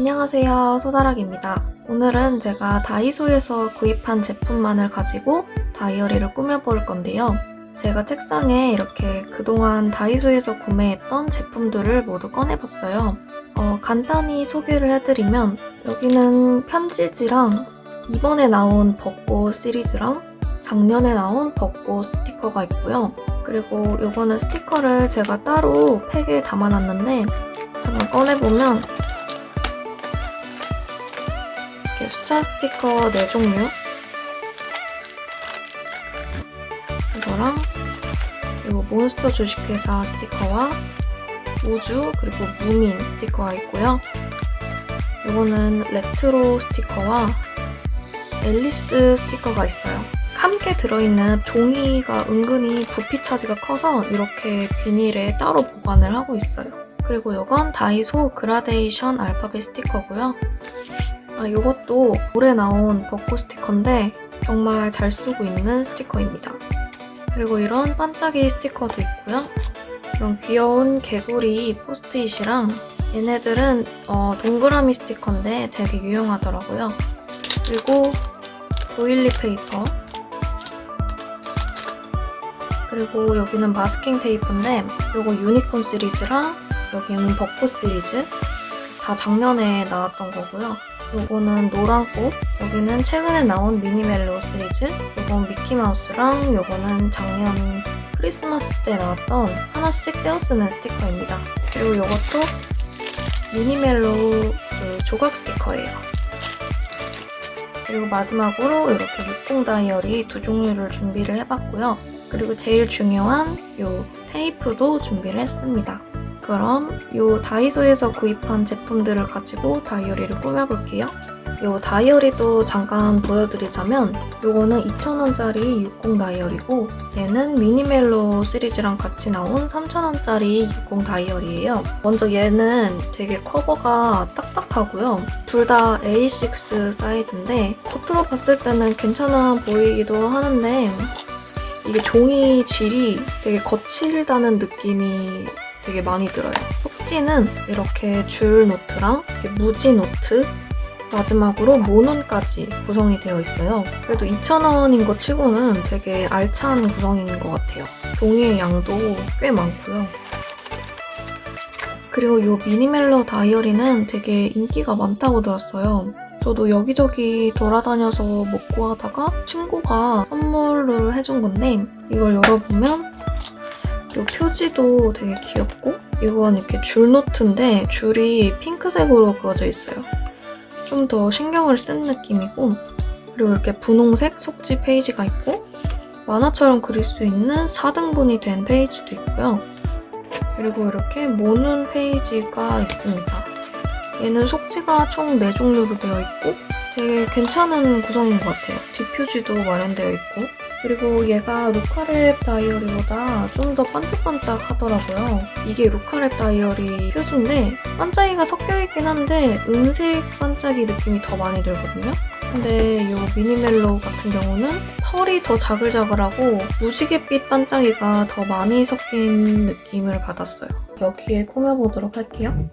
안녕하세요. 소다락입니다. 오늘은 제가 다이소에서 구입한 제품만을 가지고 다이어리를 꾸며볼 건데요. 제가 책상에 이렇게 그동안 다이소에서 구매했던 제품들을 모두 꺼내봤어요. 어, 간단히 소개를 해드리면 여기는 편지지랑 이번에 나온 벚꽃 시리즈랑 작년에 나온 벚꽃 스티커가 있고요. 그리고 요거는 스티커를 제가 따로 팩에 담아놨는데 잠깐 꺼내보면 숫자 스티커 4종류 이거랑 그리고 몬스터 주식회사 스티커와 우주 그리고 무민 스티커가 있고요. 이거는 레트로 스티커와 앨리스 스티커가 있어요. 함께 들어있는 종이가 은근히 부피 차지가 커서 이렇게 비닐에 따로 보관을 하고 있어요. 그리고 이건 다이소 그라데이션 알파벳 스티커고요. 아, 이것도 올해 나온 벚꽃 스티커인데 정말 잘 쓰고 있는 스티커입니다. 그리고 이런 반짝이 스티커도 있고요. 이런 귀여운 개구리 포스트잇이랑 얘네들은 어, 동그라미 스티커인데 되게 유용하더라고요. 그리고 보일리 페이퍼 그리고 여기는 마스킹 테이프인데 이거 유니콘 시리즈랑 여기는 벚꽃 시리즈 다 작년에 나왔던 거고요. 요거는 노란꽃, 여기는 최근에 나온 미니멜로 시리즈, 요건 미키마우스랑 요거는 작년 크리스마스 때 나왔던 하나씩 떼어 쓰는 스티커입니다. 그리고 요것도 미니멜로 그 조각 스티커예요. 그리고 마지막으로 이렇게 육공 다이어리 두 종류를 준비를 해봤고요. 그리고 제일 중요한 요 테이프도 준비를 했습니다. 그럼 요 다이소에서 구입한 제품들을 가지고 다이어리를 꾸며볼게요. 요 다이어리도 잠깐 보여드리자면 요거는 2,000원짜리 60 다이어리고 얘는 미니멜로 시리즈랑 같이 나온 3,000원짜리 60 다이어리예요. 먼저 얘는 되게 커버가 딱딱하고요. 둘 다 A6 사이즈인데 겉으로 봤을 때는 괜찮아 보이기도 하는데 이게 종이 질이 되게 거칠다는 느낌이 되게 많이 들어요. 속지는 이렇게 줄 노트랑 이렇게 무지 노트 마지막으로 모눈까지 구성이 되어 있어요. 그래도 2,000원인 것 치고는 되게 알찬 구성인 것 같아요. 종이의 양도 꽤 많고요. 그리고 이 미니멜로 다이어리는 되게 인기가 많다고 들었어요. 저도 여기저기 돌아다녀서 못 구하다가 친구가 선물을 해준 건데 이걸 열어보면 이 표지도 되게 귀엽고 이건 이렇게 줄 노트인데 줄이 핑크색으로 그어져 있어요. 좀 더 신경을 쓴 느낌이고 그리고 이렇게 분홍색 속지 페이지가 있고 만화처럼 그릴 수 있는 4등분이 된 페이지도 있고요. 그리고 이렇게 모눈 페이지가 있습니다. 얘는 속지가 총 4종류로 되어 있고 되게 괜찮은 구성인 것 같아요. 뒷표지도 마련되어 있고 그리고 얘가 루카랩 다이어리보다 좀 더 반짝반짝 하더라고요. 이게 루카랩 다이어리 표지인데 반짝이가 섞여있긴 한데 은색 반짝이 느낌이 더 많이 들거든요. 근데 이 미니멜로 같은 경우는 펄이 더 자글자글하고 무지갯빛 반짝이가 더 많이 섞인 느낌을 받았어요. 여기에 꾸며보도록 할게요.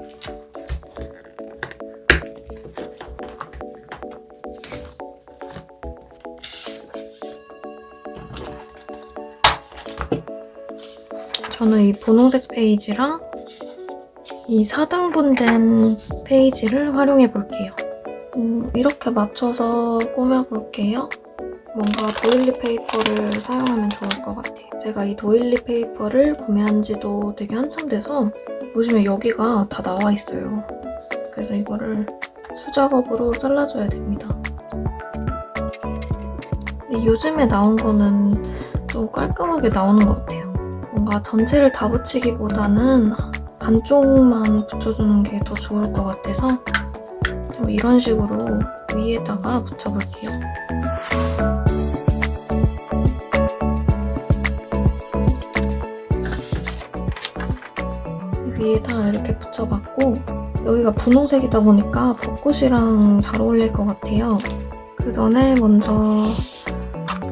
저는 이 분홍색 페이지랑 이 4등분 된 페이지를 활용해 볼게요. 음, 이렇게 맞춰서 꾸며볼게요. 뭔가 도일리 페이퍼를 사용하면 좋을 것 같아요. 제가 이 도일리 페이퍼를 구매한 지도 되게 한참 돼서 보시면 여기가 다 나와 있어요. 그래서 이거를 수작업으로 잘라줘야 됩니다. 근데 요즘에 나온 거는 또 깔끔하게 나오는 것 같아요. 뭔가 전체를 다 붙이기보다는 반쪽만 붙여주는 게 더 좋을 것 같아서 좀 이런 식으로 위에다가 붙여볼게요. 위에다 이렇게 붙여봤고 여기가 분홍색이다 보니까 벚꽃이랑 잘 어울릴 것 같아요. 그 전에 먼저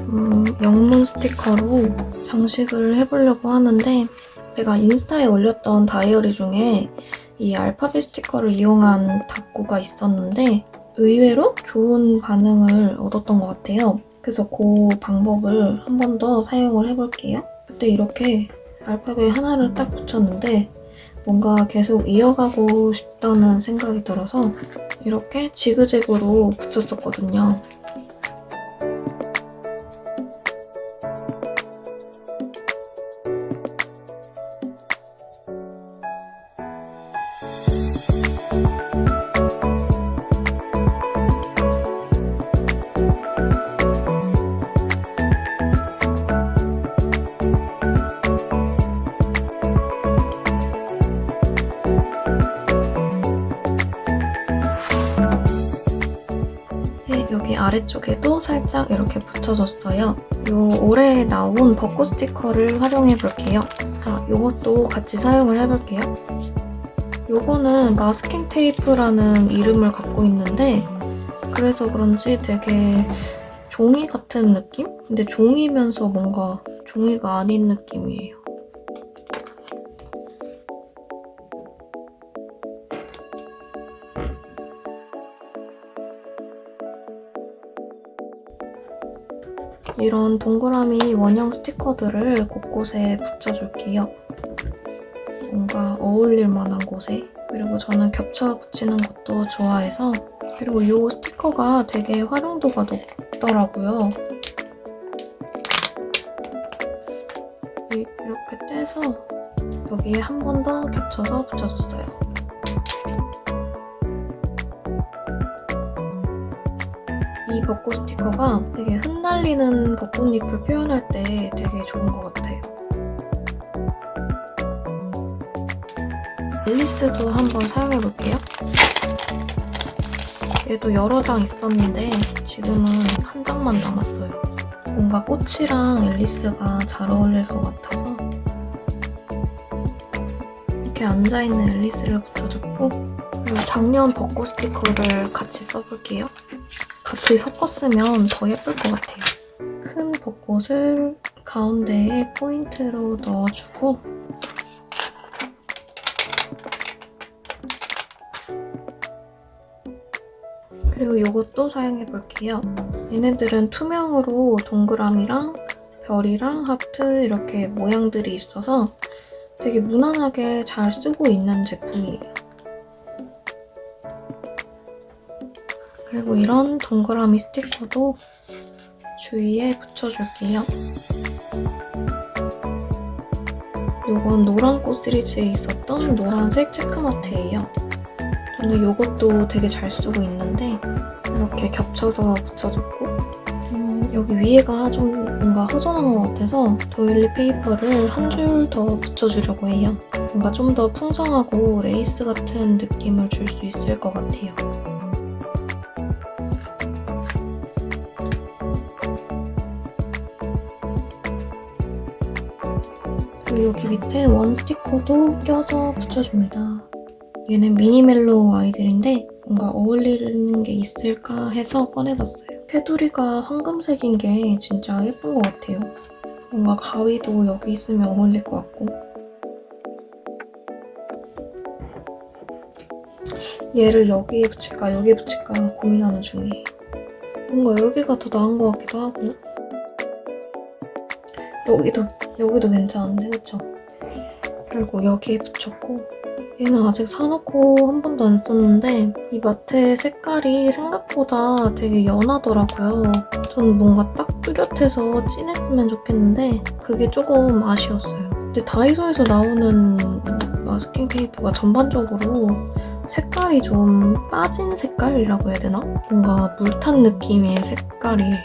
음, 영문 스티커로 장식을 해보려고 하는데 제가 인스타에 올렸던 다이어리 중에 이 알파벳 스티커를 이용한 다꾸가 있었는데 의외로 좋은 반응을 얻었던 것 같아요. 그래서 그 방법을 한 번 더 사용을 해볼게요. 그때 이렇게 알파벳 하나를 딱 붙였는데 뭔가 계속 이어가고 싶다는 생각이 들어서 이렇게 지그재그로 붙였었거든요. 아래쪽에도 살짝 이렇게 붙여줬어요. 요 올해 나온 벚꽃 스티커를 활용해 볼게요. 자, 요것도 같이 사용을 해볼게요. 요거는 마스킹 테이프라는 이름을 갖고 있는데 그래서 그런지 되게 종이 같은 느낌? 근데 종이면서 뭔가 종이가 아닌 느낌이에요. 이런 동그라미 원형 스티커들을 곳곳에 붙여줄게요. 뭔가 어울릴 만한 곳에. 그리고 저는 겹쳐 붙이는 것도 좋아해서. 그리고 이 스티커가 되게 활용도가 높더라고요. 이- 이렇게 떼서 여기에 한 번 더 겹쳐서 붙여줬어요. 이 벚꽃 스티커가 되게 흩날리는 벚꽃잎을 표현할 때 되게 좋은 것 같아요. 앨리스도 한번 사용해 볼게요. 얘도 여러 장 있었는데 지금은 한 장만 남았어요. 뭔가 꽃이랑 앨리스가 잘 어울릴 것 같아서 이렇게 앉아있는 앨리스를 붙여줬고 그리고 작년 벚꽃 스티커를 같이 써볼게요. 같이 섞었으면 더 예쁠 것 같아요. 큰 벚꽃을 가운데에 포인트로 넣어주고 그리고 이것도 사용해 볼게요. 얘네들은 투명으로 동그라미랑 별이랑 하트 이렇게 모양들이 있어서 되게 무난하게 잘 쓰고 있는 제품이에요. 그리고 이런 동그라미 스티커도 주위에 붙여줄게요. 요건 노란 꽃 시리즈에 있었던 노란색 체크마트예요. 저는 이것도 되게 잘 쓰고 있는데 이렇게 겹쳐서 붙여줬고 음, 여기 위에가 좀 뭔가 허전한 것 같아서 도일리 페이퍼를 한 줄 더 붙여주려고 해요. 뭔가 좀 더 풍성하고 레이스 같은 느낌을 줄 수 있을 것 같아요. 여기 밑에 원 스티커도 껴서 붙여줍니다. 얘는 미니멜로 아이들인데 뭔가 어울리는 게 있을까 해서 꺼내봤어요. 테두리가 황금색인 게 진짜 예쁜 것 같아요. 뭔가 가위도 여기 있으면 어울릴 것 같고 얘를 여기에 붙일까 여기에 붙일까 고민하는 중이에요. 뭔가 여기가 더 나은 것 같기도 하고 여기도 여기도 괜찮은데 그쵸? 그리고 여기에 붙였고 얘는 아직 사놓고 한 번도 안 썼는데 이 마트의 색깔이 생각보다 되게 연하더라고요. 전 뭔가 딱 뚜렷해서 진했으면 좋겠는데 그게 조금 아쉬웠어요. 근데 다이소에서 나오는 마스킹 테이프가 전반적으로 색깔이 좀 빠진 색깔이라고 해야 되나? 뭔가 물탄 느낌의 색깔이에요.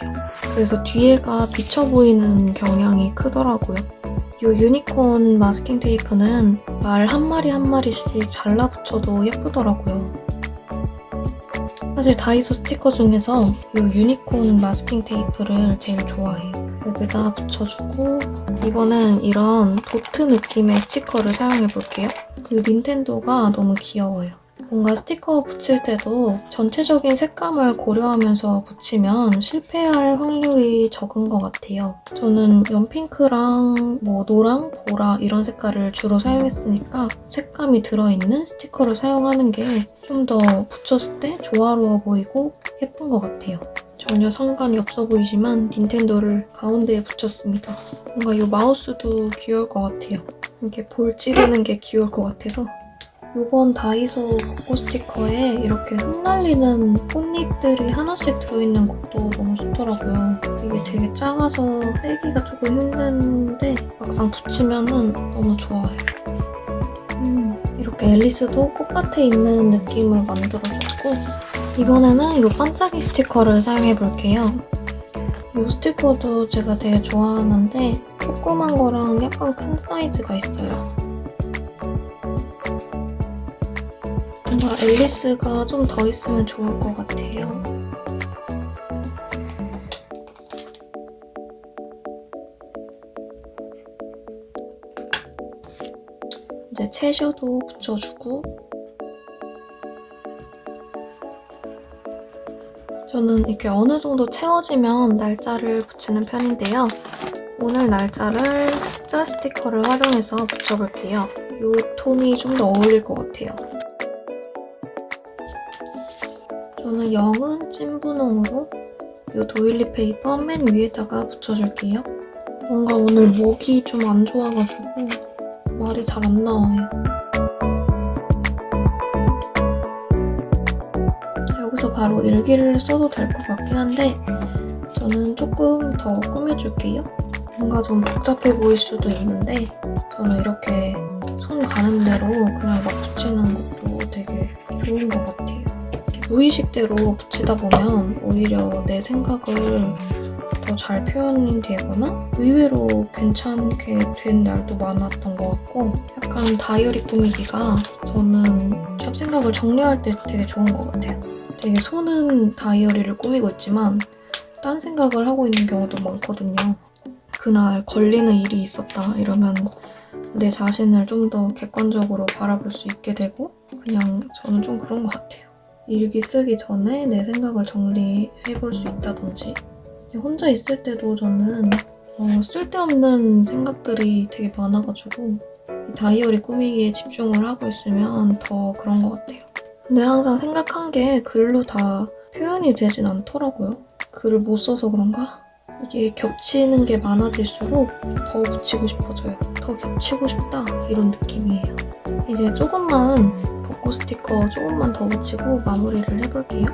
그래서 뒤에가 비쳐 보이는 경향이 크더라고요. 이 유니콘 마스킹 테이프는 말 한 마리 한 마리씩 잘라붙여도 예쁘더라고요. 사실 다이소 스티커 중에서 이 유니콘 마스킹 테이프를 제일 좋아해요. 여기다 붙여주고 이번엔 이런 도트 느낌의 스티커를 사용해 볼게요. 그 닌텐도가 너무 귀여워요. 뭔가 스티커 붙일 때도 전체적인 색감을 고려하면서 붙이면 실패할 확률이 적은 것 같아요. 저는 연핑크랑 뭐 노랑, 보라 이런 색깔을 주로 사용했으니까 색감이 들어있는 스티커를 사용하는 게 좀 더 붙였을 때 조화로워 보이고 예쁜 것 같아요. 전혀 상관이 없어 보이지만 닌텐도를 가운데에 붙였습니다. 뭔가 이 마우스도 귀여울 것 같아요. 이렇게 볼 찌르는 게 귀여울 것 같아서 이번 다이소 벚꽃 스티커에 이렇게 흩날리는 꽃잎들이 하나씩 들어있는 것도 너무 좋더라고요. 이게 되게 작아서 떼기가 조금 힘든데 막상 붙이면은 너무 좋아요. 음, 이렇게 앨리스도 꽃밭에 있는 느낌을 만들어줬고 이번에는 이 반짝이 스티커를 사용해 볼게요. 이 스티커도 제가 되게 좋아하는데 조그만 거랑 약간 큰 사이즈가 있어요. 뭔가 앨리스가 좀 더 있으면 좋을 것 같아요. 이제 채셔도 붙여주고 저는 이렇게 어느 정도 채워지면 날짜를 붙이는 편인데요. 오늘 날짜를 숫자 스티커를 활용해서 붙여볼게요. 이 톤이 좀 더 어울릴 것 같아요. 저는 0은 찐 분홍으로 이 도일리 페이퍼 맨 위에다가 붙여줄게요. 뭔가 오늘 목이 좀 안 좋아가지고 말이 잘 안 나와요. 여기서 바로 일기를 써도 될 것 같긴 한데 저는 조금 더 꾸며줄게요. 뭔가 좀 복잡해 보일 수도 있는데 저는 이렇게 손 가는 대로 그냥 막 붙이는 것도 되게 좋은 것 같아요. 무의식대로 붙이다 보면 오히려 내 생각을 더 잘 표현이 되거나 의외로 괜찮게 된 날도 많았던 것 같고 약간 다이어리 꾸미기가 저는 잡생각을 정리할 때 되게 좋은 것 같아요. 되게 손은 다이어리를 꾸미고 있지만 딴 생각을 하고 있는 경우도 많거든요. 그날 걸리는 일이 있었다 이러면 내 자신을 좀 더 객관적으로 바라볼 수 있게 되고 그냥 저는 좀 그런 것 같아요. 일기 쓰기 전에 내 생각을 정리해 볼 수 있다든지 혼자 있을 때도 저는 어, 쓸데없는 생각들이 되게 많아가지고 이 다이어리 꾸미기에 집중을 하고 있으면 더 그런 것 같아요. 근데 항상 생각한 게 글로 다 표현이 되진 않더라고요. 글을 못 써서 그런가? 이게 겹치는 게 많아질수록 더 붙이고 싶어져요. 더 겹치고 싶다 이런 느낌이에요. 이제 조금만 벚꽃 스티커 조금만 더 붙이고 마무리를 해볼게요.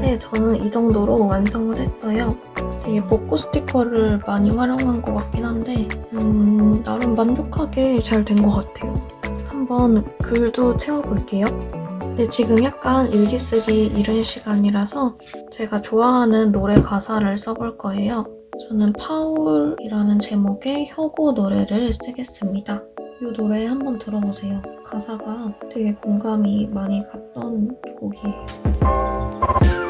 네, 저는 이 정도로 완성을 했어요. 되게 벚꽃 스티커를 많이 활용한 것 같긴 한데 음, 나름 만족하게 잘 된 것 같아요. 한번 글도 채워볼게요. 네, 지금 약간 일기 쓰기 이른 시간이라서 제가 좋아하는 노래 가사를 써볼 거예요. 저는 파울이라는 제목의 혁오 노래를 쓰겠습니다. 이 노래 한번 들어보세요. 가사가 되게 공감이 많이 갔던 곡이에요.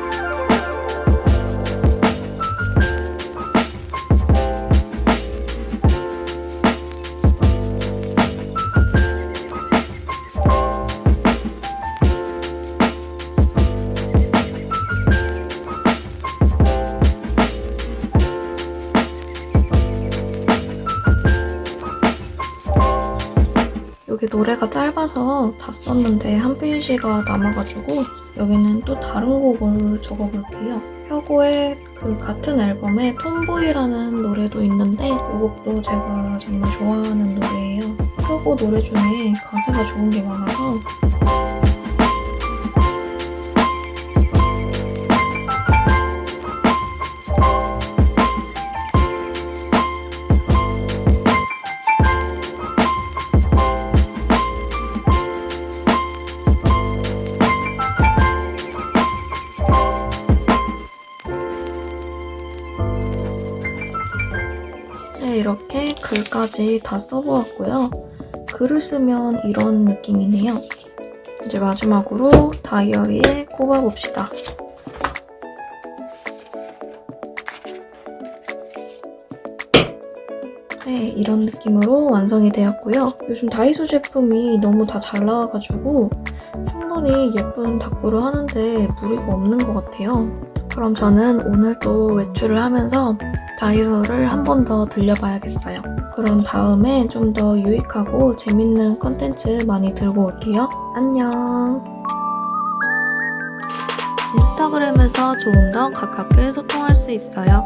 짧아서 다 썼는데 한 페이지가 남아가지고 여기는 또 다른 곡을 적어볼게요. 혁오의 그 같은 앨범에 톰보이라는 노래도 있는데 이 곡도 제가 정말 좋아하는 노래예요. 혁오 노래 중에 가사가 좋은 게 많아서 네, 이렇게 글까지 다 써보았고요. 글을 쓰면 이런 느낌이네요. 이제 마지막으로 다이어리에 꼽아봅시다. 네, 이런 느낌으로 완성이 되었고요. 요즘 다이소 제품이 너무 다 잘 나와가지고 충분히 예쁜 다꾸를 하는데 무리가 없는 것 같아요. 그럼 저는 오늘 또 외출을 하면서 다이소를 한 번 더 들려봐야겠어요. 그런 다음에 좀 더 유익하고 재밌는 컨텐츠 많이 들고 올게요. 안녕! 인스타그램에서 조금 더 가깝게 소통할 수 있어요.